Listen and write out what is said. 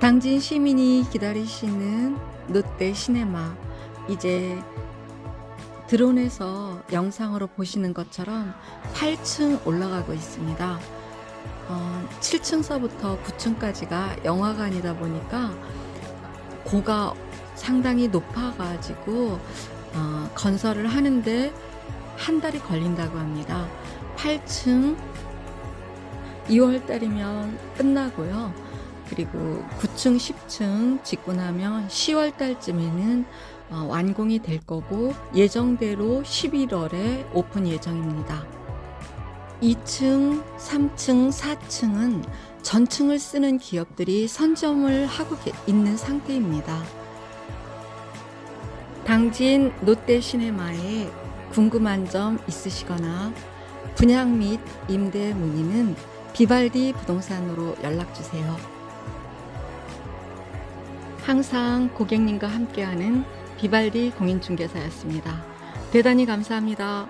당진 시민이 기다리시는 롯데 시네마 이제 드론에서 영상으로 보시는 것처럼 8층 올라가고 있습니다. 어, 7층서부터 9층까지가 영화관이다 보니까 고가 상당히 높아가지고 어, 건설을 하는데 한 달이 걸린다고 합니다. 8층 2월 달이면 끝나고요. 그리고 9층, 10층 짓고 나면 10월 달쯤에는 어, 완공이 될 거고 예정대로 11월에 오픈 예정입니다. 2층, 3층, 4층은 전층을 쓰는 기업들이 선점을 하고 계- 있는 상태입니다. 당진 롯데 시네마에 궁금한 점 있으시거나 분양 및 임대 문의는 비발디 부동산으로 연락 주세요. 항상 고객님과 함께하는 비발디 공인중개사였습니다. 대단히 감사합니다.